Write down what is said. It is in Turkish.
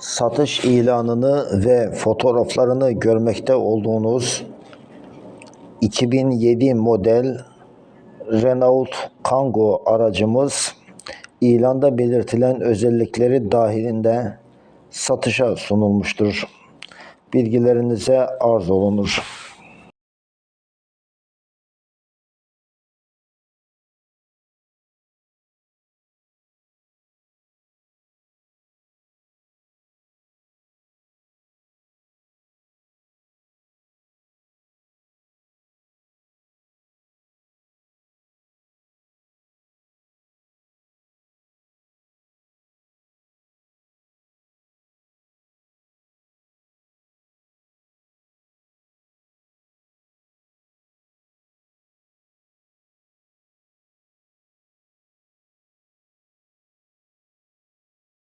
Satış ilanını ve fotoğraflarını görmekte olduğunuz 2007 model Renault Kangoo aracımız ilanda belirtilen özellikleri dahilinde satışa sunulmuştur. Bilgilerinize arz olunur.